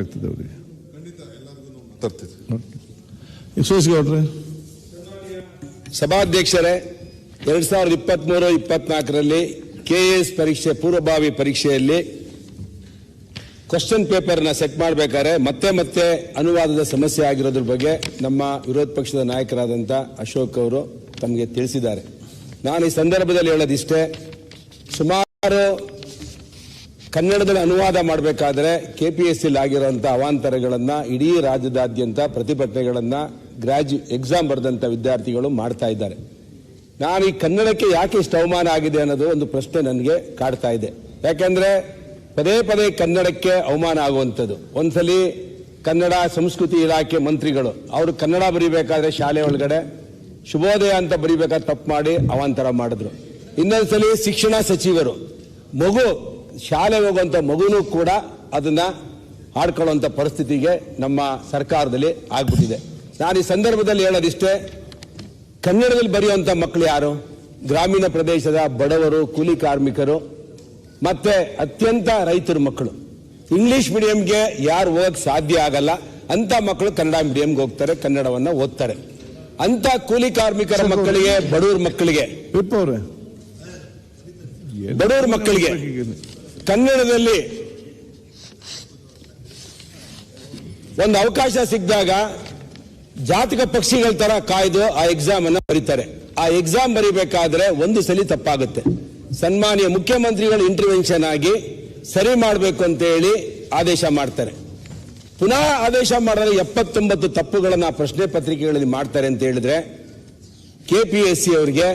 ಆಗ್ತದೆ ಅವರಿಗೆ. ಸಭಾಧ್ಯಕ್ಷರೇ ಎರಡ್ ಸಾವಿರದ ಇಪ್ಪತ್ಮೂರು ಇಪ್ಪತ್ನಾಲ್ಕರಲ್ಲಿ ಕೆಎಎಸ್ ಪರೀಕ್ಷೆ ಪೂರ್ವಭಾವಿ ಪರೀಕ್ಷೆಯಲ್ಲಿ ಕ್ವಶನ್ ಪೇಪರ್ನ ಸೆಟ್ ಮಾಡಬೇಕಾದ್ರೆ ಮತ್ತೆ ಮತ್ತೆ ಅನುವಾದದ ಸಮಸ್ಯೆ ಆಗಿರೋದ್ರ ಬಗ್ಗೆ ನಮ್ಮ ವಿರೋಧ ಪಕ್ಷದ ನಾಯಕರಾದಂಥ ಅಶೋಕ್ ಅವರು ತಮಗೆ ತಿಳಿಸಿದ್ದಾರೆ. ನಾನು ಈ ಸಂದರ್ಭದಲ್ಲಿ ಹೇಳೋದಿಷ್ಟೇ ಸುಮಾರು ಕನ್ನಡದಲ್ಲಿ ಅನುವಾದ ಮಾಡಬೇಕಾದ್ರೆ ಕೆ ಪಿ ಎಸ್ ಸಿಲ್ ಅವಾಂತರಗಳನ್ನು ಇಡೀ ರಾಜ್ಯದಾದ್ಯಂತ ಪ್ರತಿಭಟನೆಗಳನ್ನು ಗ್ರಾಜು ಎಕ್ಸಾಮ್ ಬರೆದಂಥ ವಿದ್ಯಾರ್ಥಿಗಳು ಮಾಡ್ತಾ ಇದ್ದಾರೆ. ನಾನು ಈ ಕನ್ನಡಕ್ಕೆ ಯಾಕೆ ಇಷ್ಟು ಅವಮಾನ ಆಗಿದೆ ಅನ್ನೋದು ಒಂದು ಪ್ರಶ್ನೆ ನನಗೆ ಕಾಡ್ತಾ ಇದೆ. ಯಾಕೆಂದ್ರೆ ಪದೇ ಪದೇ ಕನ್ನಡಕ್ಕೆ ಅವಮಾನ ಆಗುವಂಥದ್ದು. ಒಂದ್ಸಲಿ ಕನ್ನಡ ಸಂಸ್ಕೃತಿ ಇಲಾಖೆ ಮಂತ್ರಿಗಳು, ಅವರು ಕನ್ನಡ ಬರಿಬೇಕಾದ್ರೆ ಶಾಲೆ ಒಳಗಡೆ, ಶುಭೋದಯ ಅಂತ ಬರೀಬೇಕಾದ್ರೆ ತಪ್ಪು ಮಾಡಿ ಅವಾಂತರ ಮಾಡಿದ್ರು. ಇನ್ನೊಂದ್ಸಲಿ ಶಿಕ್ಷಣ ಸಚಿವರು, ಮಗು ಶಾಲೆ ಹೋಗುವಂಥ ಮಗುನೂ ಕೂಡ ಅದನ್ನ ಆಡ್ಕೊಳ್ಳುವಂಥ ಪರಿಸ್ಥಿತಿಗೆ ನಮ್ಮ ಸರ್ಕಾರದಲ್ಲಿ ಆಗ್ಬಿಟ್ಟಿದೆ. ನಾನು ಈ ಸಂದರ್ಭದಲ್ಲಿ ಹೇಳೋದಿಷ್ಟೇ ಕನ್ನಡದಲ್ಲಿ ಬರೆಯುವಂಥ ಮಕ್ಕಳು ಯಾರು? ಗ್ರಾಮೀಣ ಪ್ರದೇಶದ ಬಡವರು ಕೂಲಿ ಕಾರ್ಮಿಕರು ಮತ್ತೆ ಅತ್ಯಂತ ರೈತರ ಮಕ್ಕಳು. ಇಂಗ್ಲಿಷ್ ಮೀಡಿಯಂಗೆ ಯಾರು ಹೋಗಕ್ಕೆ ಸಾಧ್ಯ ಆಗಲ್ಲ ಅಂತ ಮಕ್ಕಳು ಕನ್ನಡ ಮೀಡಿಯಂಗೆ ಹೋಗ್ತಾರೆ ಕನ್ನಡವನ್ನ ಓದ್ತಾರೆ. ಅಂತ ಕೂಲಿ ಕಾರ್ಮಿಕರ ಮಕ್ಕಳಿಗೆ ಬಡವ್ರ ಮಕ್ಕಳಿಗೆ. ಬಡವ್ರ ಮಕ್ಕಳಿಗೆ. ಕನ್ನಡದಲ್ಲಿ ಒಂದು ಅವಕಾಶ ಸಿಕ್ಕಿದಾಗ ಜಾತಿಕ ಪಕ್ಷಿಗಳ ತರ ಕಾಯ್ದು ಆ ಎಕ್ಸಾಮ್ ಅನ್ನ ಬರೀತಾರೆ. ಆ ಎಕ್ಸಾಮ್ ಬರಿಬೇಕಾದ್ರೆ ಒಂದು ಸಲಿ ತಪ್ಪಾಗುತ್ತೆ. ಸನ್ಮಾನ್ಯ ಮುಖ್ಯಮಂತ್ರಿಗಳು ಇಂಟರ್ವೆನ್ಷನ್ ಆಗಿ ಸರಿ ಮಾಡಬೇಕು ಅಂತ ಹೇಳಿ ಆದೇಶ ಮಾಡ್ತಾರೆ. ಪುನಃ ಆದೇಶ ಮಾಡಿದ್ರೆ ಎಪ್ಪತ್ತೊಂಬತ್ತು ತಪ್ಪುಗಳನ್ನು ಆ ಪ್ರಶ್ನೆ ಪತ್ರಿಕೆಗಳಲ್ಲಿ ಮಾಡ್ತಾರೆ ಅಂತ ಹೇಳಿದ್ರೆ ಕೆಪಿಎಸ್ಸಿ ಅವರಿಗೆ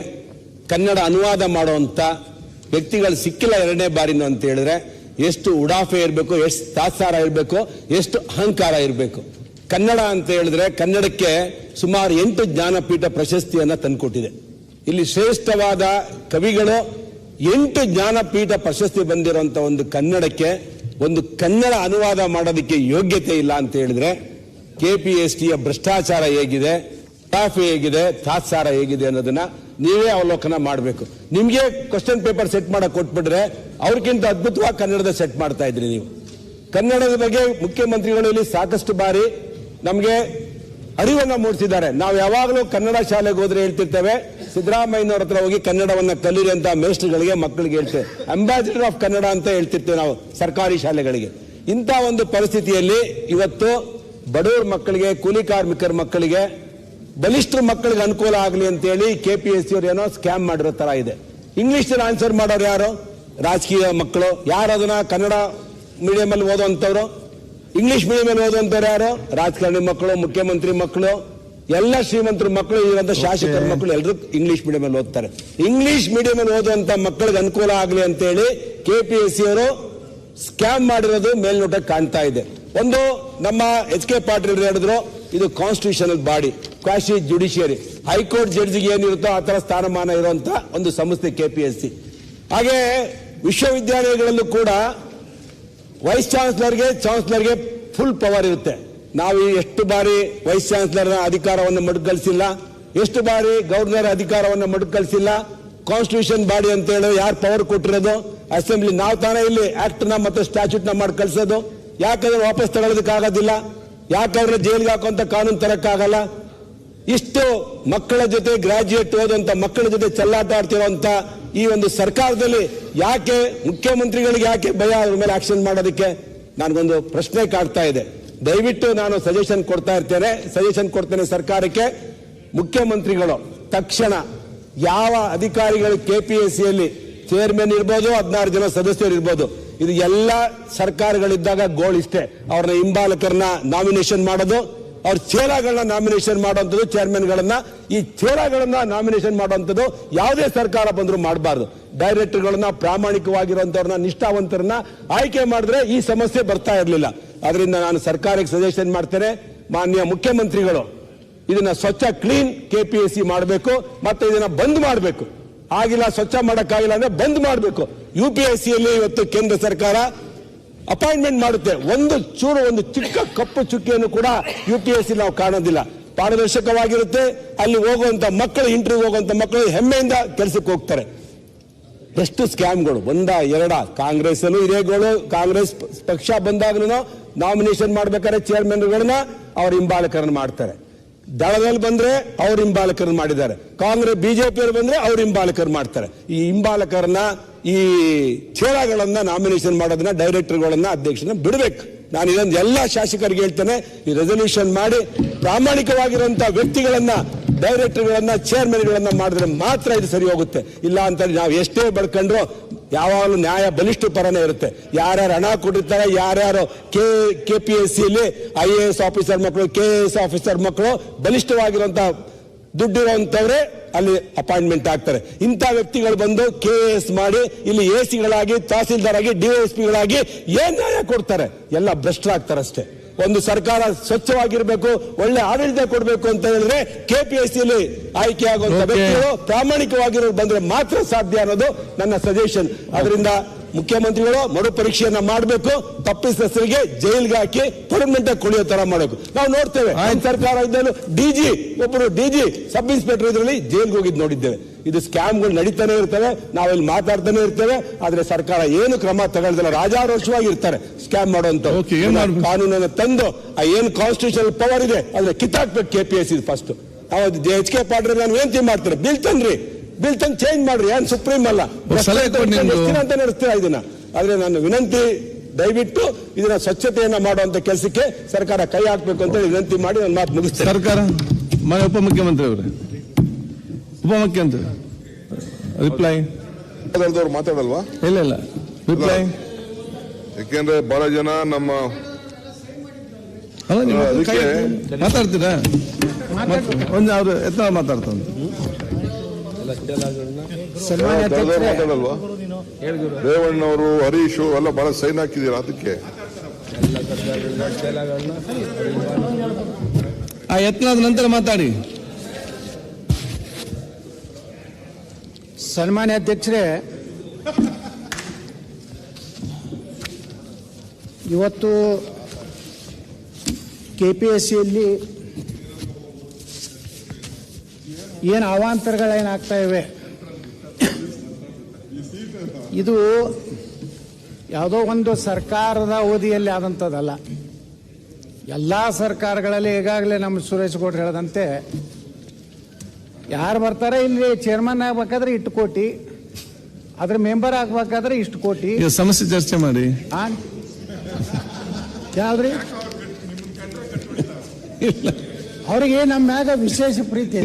ಕನ್ನಡ ಅನುವಾದ ಮಾಡುವಂತ ವ್ಯಕ್ತಿಗಳು ಸಿಕ್ಕಿಲ್ಲ ಎರಡನೇ ಬಾರಿನೋ ಅಂತ ಹೇಳಿದ್ರೆ ಎಷ್ಟು ಉಡಾಫೆ ಇರಬೇಕು, ಎಷ್ಟು ತಾತ್ಸಾರ ಇರಬೇಕು, ಎಷ್ಟು ಅಹಂಕಾರ ಇರಬೇಕು. ಕನ್ನಡ ಅಂತ ಹೇಳಿದ್ರೆ ಕನ್ನಡಕ್ಕೆ ಸುಮಾರು ಎಂಟು ಜ್ಞಾನಪೀಠ ಪ್ರಶಸ್ತಿಯನ್ನ ತಂದುಕೊಟ್ಟಿದೆ. ಇಲ್ಲಿ ಶ್ರೇಷ್ಠವಾದ ಕವಿಗಳು ಎಂಟು ಜ್ಞಾನಪೀಠ ಪ್ರಶಸ್ತಿ ಬಂದಿರುವಂತ ಒಂದು ಕನ್ನಡಕ್ಕೆ ಒಂದು ಕನ್ನಡ ಅನುವಾದ ಮಾಡೋದಕ್ಕೆ ಯೋಗ್ಯತೆ ಇಲ್ಲ ಅಂತ ಹೇಳಿದ್ರೆ ಕೆಪಿಎಸ್ಟಿಯ ಭ್ರಷ್ಟಾಚಾರ ಹೇಗಿದೆ ಹೇಗಿದೆ, ತಾತ್ಸಾರ ಹೇಗಿದೆ ಅನ್ನೋದನ್ನ ನೀವೇ ಅವಲೋಕನ ಮಾಡಬೇಕು. ನಿಮಗೆ ಕ್ವಶನ್ ಪೇಪರ್ ಸೆಟ್ ಮಾಡಕ್ ಕೊಟ್ಬಿಟ್ರೆ ಅವ್ರಿಗಿಂತ ಅದ್ಭುತವಾಗಿ ಕನ್ನಡದ ಸೆಟ್ ಮಾಡ್ತಾ ಇದ್ರಿ ನೀವು. ಕನ್ನಡದ ಬಗ್ಗೆ ಮುಖ್ಯಮಂತ್ರಿಗಳು ಇಲ್ಲಿ ಸಾಕಷ್ಟು ಬಾರಿ ನಮಗೆ ಅರಿವನ್ನು ಮೂಡಿಸಿದ್ದಾರೆ. ನಾವು ಯಾವಾಗಲೂ ಕನ್ನಡ ಶಾಲೆಗೆ ಹೋದ್ರೆ ಹೇಳ್ತಿರ್ತೇವೆ, ಸಿದ್ದರಾಮಯ್ಯನವ್ರ ಹತ್ರ ಹೋಗಿ ಕನ್ನಡವನ್ನ ಕಲೀರಿ ಅಂತ ಮೇಸ್ಟ್ರುಗಳಿಗೆ ಮಕ್ಕಳಿಗೆ ಹೇಳ್ತೇವೆ. ಅಂಬಾಸಿಡರ್ ಆಫ್ ಕನ್ನಡ ಅಂತ ಹೇಳ್ತಿರ್ತೇವೆ ನಾವು ಸರ್ಕಾರಿ ಶಾಲೆಗಳಿಗೆ. ಇಂಥ ಒಂದು ಪರಿಸ್ಥಿತಿಯಲ್ಲಿ ಇವತ್ತು ಬಡವರ ಮಕ್ಕಳಿಗೆ, ಕೂಲಿ ಕಾರ್ಮಿಕರ ಮಕ್ಕಳಿಗೆ ಬಲಿಷ್ಠರ ಮಕ್ಕಳಿಗೆ ಅನುಕೂಲ ಆಗಲಿ ಅಂತೇಳಿ ಕೆ ಪಿ ಎಸ್ ಸಿ ಅವ್ರು ಏನೋ ಸ್ಕ್ಯಾಮ್ ಮಾಡಿರೋ ತರ ಇದೆ. ಇಂಗ್ಲಿಷ್ ಆನ್ಸರ್ ಮಾಡೋರು ಯಾರು? ರಾಜಕೀಯ ಮಕ್ಕಳು. ಯಾರು ಅದನ್ನ ಕನ್ನಡ ಮೀಡಿಯಂ ಅಲ್ಲಿ ಓದುವಂತವ್ರು ಇಂಗ್ಲಿಷ್ ಮೀಡಿಯಂ ಅಲ್ಲಿ ಓದುವಂತವ್ರು ಯಾರು? ರಾಜಕಾರಣಿ ಮಕ್ಕಳು ಮುಖ್ಯಮಂತ್ರಿ ಮಕ್ಕಳು ಎಲ್ಲ ಶ್ರೀಮಂತರ ಮಕ್ಕಳು ಇರುವಂತ ಶಾಸಕರ ಮಕ್ಕಳು ಎಲ್ಲರೂ ಇಂಗ್ಲಿಷ್ ಮೀಡಿಯಂ ಅಲ್ಲಿ ಓದ್ತಾರೆ. ಇಂಗ್ಲಿಷ್ ಮೀಡಿಯಂ ಅಲ್ಲಿ ಓದುವಂತ ಮಕ್ಕಳಿಗೆ ಅನುಕೂಲ ಆಗಲಿ ಅಂತೇಳಿ ಕೆ ಪಿ ಎಸ್ ಸಿ ಅವರು ಸ್ಕ್ಯಾಮ್ ಮಾಡಿರೋದು ಮೇಲ್ನೋಟಕ್ಕೆ ಕಾಣ್ತಾ ಇದೆ. ಒಂದು ನಮ್ಮ ಎಚ್ ಕೆ ಪಾಟೀಲ್ ಹೇಳಿದ್ರು ಇದು constitutional body. Quasi judiciary. High court ಜಡ್ಜಿಗೆ ಏನಿರುತ್ತೋ ಆ ತರ ಸ್ಥಾನಮಾನ ಇರುವಂತ ಒಂದು ಸಂಸ್ಥೆ ಕೆಪಿಎಸ್ಸಿ. ಹಾಗೆ ವಿಶ್ವವಿದ್ಯಾಲಯಗಳಲ್ಲೂ ಕೂಡ ವೈಸ್ ಚಾನ್ಸಲರ್ಗೆ ಚಾನ್ಸಲರ್ಗೆ ಫುಲ್ ಪವರ್ ಇರುತ್ತೆ. ನಾವು ಎಷ್ಟು ಬಾರಿ ವೈಸ್ ಚಾನ್ಸಲರ್ ಅಧಿಕಾರವನ್ನು ಮಡುಕಳಿಸಿಲ್ಲ ಎಷ್ಟು ಬಾರಿ ಗವರ್ನರ್ ಅಧಿಕಾರವನ್ನು ಮಡುಕಳಿಸಿಲ್ಲ ಕಾನ್ಸ್ಟಿಟ್ಯೂಷನ್ ಬಾಡಿ ಅಂತ ಹೇಳಿ ಯಾರು ಪವರ್ ಕೊಟ್ಟಿರೋದು? ಅಸೆಂಬ್ಲಿ ನಾವು ತಾನೇ ಇಲ್ಲಿ ಆಕ್ಟ್ನ ಮತ್ತು ಸ್ಟ್ಯಾಚ್ಯೂಟ್ನ ಮಾಡಿ ಕಳ್ಸೋದು. ಯಾಕಂದ್ರೆ ವಾಪಸ್ ತಗೊಳ್ಳೋದಕ್ಕಾಗೋದಿಲ್ಲ ಯಾಕಂದ್ರೆ ಜೈಲಿಗೆ ಹಾಕುವಂತ ಕಾನೂನು ತರಕ್ಕಾಗಲ್ಲ. ಇಷ್ಟು ಮಕ್ಕಳ ಜೊತೆ ಗ್ರಾಜ್ಯುಯೇಟ್ ಹೋದಂತ ಮಕ್ಕಳ ಜೊತೆ ಚೆಲ್ಲಾಟ ಆಡ್ತಿರುವಂತ ಈ ಒಂದು ಸರ್ಕಾರದಲ್ಲಿ ಯಾಕೆ ಮುಖ್ಯಮಂತ್ರಿಗಳಿಗೆ ಯಾಕೆ ಭಯ ಅದ್ರ ಮೇಲೆ ಆಕ್ಷನ್ ಮಾಡೋದಕ್ಕೆ ನನಗೊಂದು ಪ್ರಶ್ನೆ ಕಾಡ್ತಾ ಇದೆ. ದಯವಿಟ್ಟು ನಾನು ಸಜೆಷನ್ ಕೊಡ್ತಾ ಇರ್ತೇನೆ. ಸಜೆಷನ್ ಕೊಡ್ತೇನೆ ಸರ್ಕಾರಕ್ಕೆ. ಮುಖ್ಯಮಂತ್ರಿಗಳು ತಕ್ಷಣ ಯಾವ ಅಧಿಕಾರಿಗಳು ಕೆಪಿಎಸ್ಸಿಯಲ್ಲಿ ಚೇರ್ಮನ್ ಇರ್ಬೋದು, ಹದಿನಾರು ಜನ ಸದಸ್ಯರು ಇರ್ಬೋದು, ಇದು ಎಲ್ಲ ಸರ್ಕಾರಗಳಿದ್ದಾಗ ಗೋಲ್ ಇಷ್ಟೇ. ಅವ್ರನ್ನ ಹಿಂಬಾಲಕರನ್ನ ನಾಮಿನೇಷನ್ ಮಾಡೋದು. ಅವ್ರ ಚೇರಾಗಳನ್ನ ನಾಮಿನೇಷನ್ ಮಾಡುವಂಥದ್ದು ಚೇರ್ಮನ್ಗಳನ್ನ ಈ ಚೇರಾಗಳನ್ನ ನಾಮಿನೇಷನ್ ಮಾಡುವಂಥದ್ದು ಯಾವುದೇ ಸರ್ಕಾರ ಬಂದರೂ ಮಾಡಬಾರ್ದು. ಡೈರೆಕ್ಟರ್ಗಳನ್ನ ಪ್ರಾಮಾಣಿಕವಾಗಿರುವಂಥವ್ರನ್ನ, ನಿಷ್ಠಾವಂತರನ್ನ ಆಯ್ಕೆ ಮಾಡಿದ್ರೆ ಈ ಸಮಸ್ಯೆ ಬರ್ತಾ ಇರಲಿಲ್ಲ. ಅದರಿಂದ ನಾನು ಸರ್ಕಾರಕ್ಕೆ ಸಜೆಷನ್ ಮಾಡ್ತೇನೆ. ಮಾನ್ಯ ಮುಖ್ಯಮಂತ್ರಿಗಳು, ಇದನ್ನ ಸ್ವಚ್ಛ ಕ್ಲೀನ್ ಕೆಪಿಎಸ್ಸಿ ಮಾಡಬೇಕು, ಮತ್ತೆ ಇದನ್ನ ಬಂದ್ ಮಾಡಬೇಕು. ಆಗಿಲ್ಲ, ಸ್ವಚ್ಛ ಮಾಡೋಕ್ಕಾಗಿಲ್ಲ ಅಂದ್ರೆ ಬಂದ್ ಮಾಡಬೇಕು. ಯು ಪಿ ಎಸ್ ಸಿಯಲ್ಲಿ ಇವತ್ತು ಕೇಂದ್ರ ಸರ್ಕಾರ ಅಪಾಯಿಂಟ್ಮೆಂಟ್ ಮಾಡುತ್ತೆ. ಒಂದು ಚೂರು, ಒಂದು ಚಿಕ್ಕ ಕಪ್ಪು ಚುಕ್ಕಿಯನ್ನು ಕೂಡ ಯು ಪಿ ಎಸ್ ಸಿ ನಾವು ಕಾಣೋದಿಲ್ಲ. ಪಾರದರ್ಶಕವಾಗಿರುತ್ತೆ. ಅಲ್ಲಿ ಹೋಗುವಂತ ಮಕ್ಕಳು ಇಂಟರ್ವ್ಯೂ ಹೋಗುವಂತ ಮಕ್ಕಳು ಹೆಮ್ಮೆಯಿಂದ ಕೆಲಸಕ್ಕೆ ಹೋಗ್ತಾರೆ. ಎಷ್ಟು ಸ್ಕ್ಯಾಮ್ಗಳು ಒಂದ, ಎರಡ? ಕಾಂಗ್ರೆಸ್ ಅಲ್ಲೂ ಇದೇಗಳು ಕಾಂಗ್ರೆಸ್ ಪಕ್ಷ ಬಂದಾಗ್ಲೂ ನಾಮಿನೇಷನ್ ಮಾಡ್ಬೇಕಾದ್ರೆ ಚೇರ್ಮನ್ಗಳನ್ನ ಅವರು ಹಿಂಬಾಲಕರನ್ನ ಮಾಡ್ತಾರೆ. ದಳದಲ್ಲಿ ಬಂದ್ರೆ ಅವ್ರ ಹಿಂಬಾಲಕರನ್ನ ಮಾಡಿದ್ದಾರೆ. ಕಾಂಗ್ರೆಸ್, ಬಿಜೆಪಿಯವರು ಬಂದ್ರೆ ಅವ್ರ ಹಿಂಬಾಲಕರು ಮಾಡ್ತಾರೆ. ಈ ಹಿಂಬಾಲಕರನ್ನ, ಈ ಚೇಳಗಳನ್ನ ನಾಮಿನೇಷನ್ ಮಾಡೋದನ್ನ ಡೈರೆಕ್ಟರ್ಗಳನ್ನ ಅಧ್ಯಕ್ಷನ ಬಿಡಬೇಕು. ನಾನು ಇದೊಂದು ಎಲ್ಲ ಶಾಸಕರಿಗೆ ಹೇಳ್ತೇನೆ, ಈ ರೆಸಲ್ಯೂಷನ್ ಮಾಡಿ ಪ್ರಾಮಾಣಿಕವಾಗಿರುವಂತ ವ್ಯಕ್ತಿಗಳನ್ನ, ಡೈರೆಕ್ಟರ್ಗಳನ್ನ ಚೇರ್ಮನ್ಗಳನ್ನ ಮಾಡಿದ್ರೆ ಮಾತ್ರ ಇದು ಸರಿ ಹೋಗುತ್ತೆ. ಇಲ್ಲ ಅಂತ ನಾವು ಎಷ್ಟೇ ಬಡ್ಕೊಂಡ್ರು ಯಾವಾಗಲೂ ನ್ಯಾಯ ಬಲಿಷ್ಠ ಪರನೇ ಇರುತ್ತೆ. ಯಾರ್ಯಾರು ಹಣ ಕೊಟ್ಟಿರ್ತಾರೆ, ಯಾರ್ಯಾರು ಕೆ ಕೆ ಪಿ ಎಸ್ ಸಿಲಿ ಐ ಎ ಎಸ್ ಆಫೀಸರ್ ಮಕ್ಕಳು ಕೆ ಎ ಎಸ್ ಆಫೀಸರ್ ಮಕ್ಕಳು ಬಲಿಷ್ಠವಾಗಿರುವಂತಹ ದುಡ್ಡಿರುವಂತವ್ರೆ ಅಲ್ಲಿ ಅಪಾಯಿಂಟ್ಮೆಂಟ್ ಆಗ್ತಾರೆ. ಇಂಥ ವ್ಯಕ್ತಿಗಳು ಬಂದು ಕೆ ಎಸ್ ಮಾಡಿ, ಇಲ್ಲಿ ಎ ಸಿಗಳಾಗಿ ತಹಸೀಲ್ದಾರ್ ಆಗಿ ಪಿಗಳಾಗಿ ಏನ್ ನ್ಯಾಯ ಕೊಡ್ತಾರೆ? ಎಲ್ಲ ಭ್ರಷ್ಟರಾಗ್ತಾರೆ ಅಷ್ಟೇ. ಒಂದು ಸರ್ಕಾರ ಸ್ವಚ್ಛವಾಗಿರ್ಬೇಕು ಒಳ್ಳೆ ಆಡಳಿತ ಕೊಡಬೇಕು ಅಂತ ಹೇಳಿದ್ರೆ ಕೆಪಿಎಸ್ಸಿಯಲ್ಲಿ ಆಯ್ಕೆ ಆಗುವಂತ Okay. ವ್ಯಕ್ತಿಗಳು ಪ್ರಾಮಾಣಿಕವಾಗಿರೋರು ಬಂದ್ರೆ ಮಾತ್ರ ಸಾಧ್ಯ ಅನ್ನೋದು ನನ್ನ ಸಜೆಷನ್ ಅದರಿಂದ ಮುಖ್ಯಮಂತ್ರಿಗಳು ಮರು ಪರೀಕ್ಷೆಯನ್ನ ಮಾಡಬೇಕು ತಪ್ಪಿಸರಿಗೆ ಜೈಲ್ಗೆ ಹಾಕಿ ಪರ್ಮನೆಂಟ್ ಆಗಿ ಕೊಳೆಯೋ ತರ ಮಾಡಬೇಕು. ನಾವು ನೋಡ್ತೇವೆ ಸರ್ಕಾರ ಇದ್ದಲು ಡಿಜಿ ಒಬ್ಬರು ಡಿಜಿ ಸಬ್ ಇನ್ಸ್ಪೆಕ್ಟರ್ ಇದರಲ್ಲಿ ಜೈಲ್ಗೆ ಹೋಗಿದ್ ನೋಡಿದ್ದೇವೆ. ಇದು ಸ್ಕ್ಯಾಮ್ಗಳು ನಡೀತಾನೆ ಇರ್ತವೆ ನಾವಿಲ್ಲಿ ಮಾತಾಡ್ತಾನೆ ಇರ್ತೇವೆ ಆದ್ರೆ ಸರ್ಕಾರ ಏನು ಕ್ರಮ ತಗೊಳ್ದಿಲ್ಲ. ರಾಜಾರೋಷವಾಗಿ ಇರ್ತಾರೆ ಸ್ಕ್ಯಾಮ್ ಮಾಡುವಂತ ಏನ್? ಕಾನೂನನ್ನು ತಂದು ಆ ಏನು ಕಾನ್ಸ್ಟಿಟ್ಯೂಷನಲ್ ಪವರ್ ಇದೆ ಅದನ್ನ ಕಿತ್ತಾಕ್ಬೇಕು ಕೆ ಪಿ ಎಸ್ ಇದು ಫಸ್ಟ್ ಎಚ್ ಕೆ ಪಾಟ್ರಿ ನಾನು ವಿನಂತಿ ಮಾಡ್ತಾರೆ? ಬಿಲ್ ತಂದ್ರಿ. ಬಿಲ್ ತಂದು ಚೇಂಜ್ ಮಾಡ್ರಿ ಏನ್ ಸುಪ್ರೀಂ ಅಲ್ಲ. ಅಂತ ನಡೆಸ್ತೀರಾ ಇದನ್ನ? ಆದ್ರೆ ನಾನು ವಿನಂತಿ ದಯವಿಟ್ಟು ಇದನ್ನ ಸ್ವಚ್ಛತೆಯನ್ನ ಮಾಡುವಂತ ಕೆಲಸಕ್ಕೆ ಸರ್ಕಾರ ಕೈ ಹಾಕ್ಬೇಕು ಅಂತ ವಿನಂತಿ ಮಾಡಿ ನನ್ನ ಮಾತು ಮುಗಿಸ್ತೇನೆ. ಸರ್ಕಾರ ಉಪಮುಖ್ಯಮಂತ್ರಿ ಅವರೇ. ಉಪಮುಖ್ಯಮಂತ್ರಿ ರಿಪ್ಲೈ ಮಾತಾಡಲ್ವಾ? ಇಲ್ಲ ಇಲ್ಲ. ರಿಪ್ಲೈ ಯಾಕೆಂದ್ರೆ ಬಹಳ ಜನ ನಮ್ಮ ಅದಕ್ಕೆ-. ಮಾತಾಡ್ತೀರಾ? ಒಂದು ಅವ್ರು ಎತ್ತ ಮಾತಾಡ್ತಾನೆ ಮಾತಾಡಲ್ವಾ? ರೇವಣ್ಣವರು ಹರೀಶು ಎಲ್ಲ ಬಹಳ ಸೈನ್ ಹಾಕಿದೀರ ಅದಕ್ಕೆ? ಆ ಯತ್ನಾದ ನಂತರ ಮಾತಾಡಿ. ಸನ್ಮಾನ್ಯ ಅಧ್ಯಕ್ಷರೇ, ಇವತ್ತು ಕೆ ಪಿ ಎಸ್ ಸಿಯಲ್ಲಿ ಏನು ಅವಾಂತರಗಳೇನಾಗ್ತಾ ಇವೆ? ಇದು ಯಾವುದೋ ಒಂದು ಸರ್ಕಾರದ ಅವಧಿಯಲ್ಲಿ ಆದಂಥದ್ದಲ್ಲ. ಎಲ್ಲ ಸರ್ಕಾರಗಳಲ್ಲಿ ಈಗಾಗಲೇ ನಮ್ಮ ಸುರೇಶ್ ಗೌಡ್ರು ಹೇಳದಂತೆ ಯಾರು ಬರ್ತಾರೆ ಇಲ್ಲಿ ಚೇರ್ಮನ್ ಆಗ್ಬೇಕಾದ್ರೆ ಇಟ್ಟು ಕೋಟಿ ಅದ್ರ ಮೆಂಬರ್ ಆಗ್ಬೇಕಾದ್ರೆ ಇಷ್ಟು ಕೋಟಿ. ಇದು ಸಮಸ್ಯೆ ಚರ್ಚೆ ಮಾಡಿ. ಯಾವ್ರಿ ಯಾವ್ದ್ರಿ? ಅವ್ರಿಗೆ ನಮ್ಮ ಮ್ಯಾಗ ವಿಶೇಷ ಪ್ರೀತಿ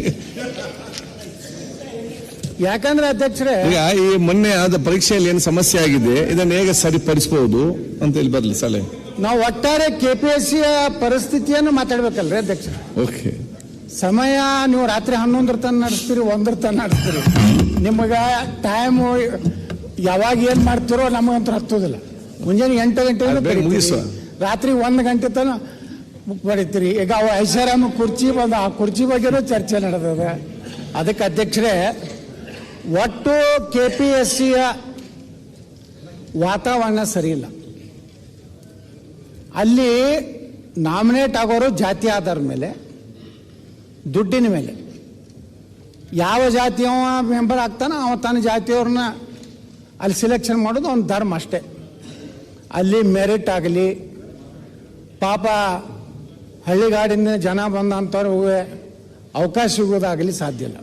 ಯಾಕಂದ್ರೆ ಅಧ್ಯಕ್ಷರೇ ಈಗ ಈ ಮೊನ್ನೆ ಆದ ಪರೀಕ್ಷೆಯಲ್ಲಿ ಏನು ಸಮಸ್ಯೆ ಆಗಿದೆ ಇದನ್ನು ಹೇಗೆ ಸರಿಪಡಿಸಬಹುದು ಅಂತ ಇಲ್ಲಿ ಬರ್ಲಿ ಸಲಹೆ ನಾವು ಒಟ್ಟಾರೆ ಕೆ ಪಿ ಎಸ್ ಸಿಯ ಪರಿಸ್ಥಿತಿಯನ್ನು ಮಾತಾಡ್ಬೇಕಲ್ರಿ ಅಧ್ಯಕ್ಷ ಓಕೆ ಸಮಯ ನೀವು ರಾತ್ರಿ ಹನ್ನೊಂದರ ತನಕ ನಡೆಸ್ತೀರಿ ಒಂದರ ತನಕ ನಡೆಸ್ತೀರಿ. ನಿಮಗೆ ಟೈಮು ಯಾವಾಗ ಏನು ಮಾಡ್ತೀರೋ ನಮಗಂತೂ ಹತ್ತೋದಿಲ್ಲ. ಮುಂಜಾನೆ ಎಂಟು ಗಂಟೆ. ರಾತ್ರಿ ಒಂದು ಗಂಟೆ ತನಕ ಬಡಿತೀರಿ ಬರೀತೀರಿ. ಈಗ ಅವು ಐಷಾರಾಮ ಕುರ್ಚಿ ಬಂದ ಆ ಕುರ್ಚಿ ಬಗ್ಗೆನೂ ಚರ್ಚೆ ನಡೆದದ. ಅದಕ್ಕೆ ಅಧ್ಯಕ್ಷರೇ ಒಟ್ಟು ಕೆ ಪಿ ಎಸ್ ಸಿಯ ವಾತಾವರಣ ಸರಿಯಿಲ್ಲ ಇಲ್ಲ. ಅಲ್ಲಿ ನಾಮಿನೇಟ್ ಆಗೋರು ಜಾತಿ ಆಧಾರ ಮೇಲೆ ದುಡ್ಡಿನ ಮೇಲೆ. ಯಾವ ಜಾತಿಯವ ಮೆಂಬರ್ ಆಗ್ತಾನೋ ಅವ ತನ್ನ ಜಾತಿಯವ್ರನ್ನ ಅಲ್ಲಿ ಸಿಲೆಕ್ಷನ್ ಮಾಡೋದು ಒಂದು ಧರ್ಮ ಅಷ್ಟೇ. ಅಲ್ಲಿ ಮೆರಿಟ್ ಆಗಲಿ, ಪಾಪ ಹಳ್ಳಿಗಾಡಿಂದ ಜನ ಬಂದಂಥವ್ರಿಗೆ ಅವಕಾಶ ಸಿಗೋದಾಗಲಿ ಸಾಧ್ಯ ಇಲ್ಲ.